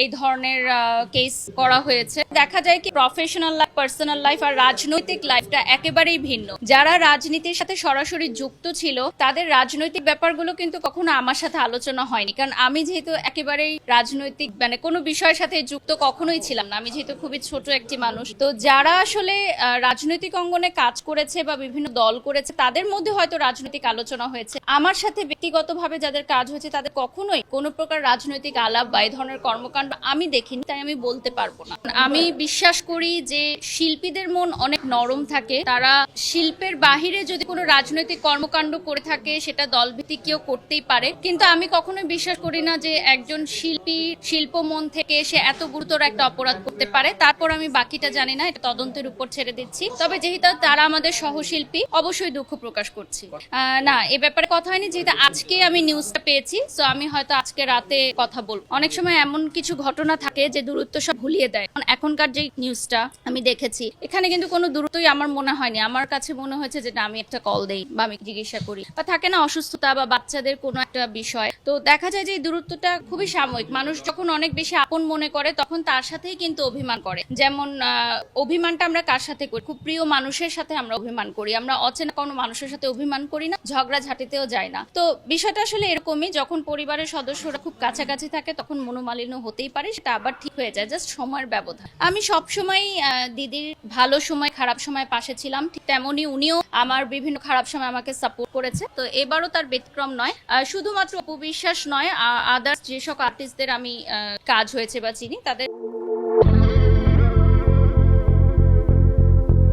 এই ধরনের কেস করা হয়েছে। দেখা যায় কি প্রফেশনাল লাইফ পার্সোনাল লাইফ আর রাজনৈতিক লাইফটা একেবারেই ভিন্ন। যারা রাজনীতির সাথে সরাসরি যুক্ত ছিল, তাদের রাজনৈতিক ব্যাপারগুলো কিন্তু কখনো আমার সাথে আলোচনা হয়নি। কারণ আমি যেহেতু একেবারেই রাজনৈতিক মানে কোনো বিষয়ের সাথে যুক্ত কখনোই ছিলাম না। আমি যেহেতু খুবই ছোট একটি মানুষ। তো যারা আসলে রাজনৈতিক অঙ্গনে কাজ করেছে বা বিভিন্ন দল করেছে, তাদের মধ্যে হয়তো রাজনৈতিক আলোচনা হয়েছে। আমার সাথে ব্যক্তিগতভাবে যাদের কাজ হয়েছে, তাদের কখনোই কোনো প্রকার রাজনৈতিক আলাপ বা এই ধরনের কর্মকাণ্ড আমি দেখিনি, তাই আমি বলতে পারব না। আমি বিশ্বাস করি যে শিল্পীদের মন অনেক নরম থাকে। তারা শিল্পের বাহিরে যদি কোনো রাজনৈতিক কর্মকাণ্ড করে থাকে, সেটা দলভিত্তিক কেউ করতেই পারে। কিন্তু আমি কখনোই বিশ্বাস করি না যে একজন শিল্পী শিল্প মন থেকে সে এত গুরুতর একটা অপরাধ করতে পারে। তারপর আমি বাকিটা জানি না, এটা তদন্তের উপর ছেড়ে দিচ্ছি। তবে যেহেতু তারা আমাদের সহশিল্পী, অবশ্যই দুঃখ প্রকাশ করছি। না, এ ব্যাপারে কথা হয়নি, যেহেতু আজকে আমি নিউজটা পেয়েছি তো আমি হয়তো আজকে রাতে কথা বলব। অনেক সময় এমন কিছু ঘটনা থাকে যে দূরত্ব সব ভুলিয়ে দেয়। এখন- এখনকার যে নিউজটা আমি দেখেছি, এখানে কিন্তু কোনো দূরত্বই আমার মনে হয়নি। আমার কাছে মনে হয়েছে যে, না, আমি একটা কল দেই বা আমি জিজ্ঞাসা করি। বা থাকে না অসুস্থতা বা বাচ্চাদের কোনো একটা বিষয়। তো দেখা যায় যে দূরত্বটা খুবই সাময়িক। মানুষ যখন অনেক বেশি আপন মনে করে, তখন তার সাথেই কিন্তু অভিমান করে। যেমন অভিমানটা আমরা কার সাথে করি? খুব প্রিয় মানুষের সাথে আমরা অভিমান করি। আমরা অচেনা কোনো মানুষের সাথে অভিমান করি না ঝগড়া ঝাঁটিতেও যাই না। তো বিষয়টা আসলে এরকমই। যখন পরিবারের সদস্যরা খুব কাছাকাছি থাকে, তখন মনোমালিন্য হতেই পারে, সেটা আবার ঠিক হয়ে যায়। জাস্ট সময়ের ব্যবধান। আমি সবসময় দিদির ভালো সময়, খারাপ সময় পাশে ছিলাম, ঠিক তেমনই উনিও আমার বিভিন্ন খারাপ সময় আমাকে সাপোর্ট করেছে। তো এবারও তার ব্যতিক্রম নয়। শুধুমাত্র অপবিশ্বাস নয় আদার্স যেসব আর্টিস্টদের আমি কাজ হয়েছে বা চিনি, তাদের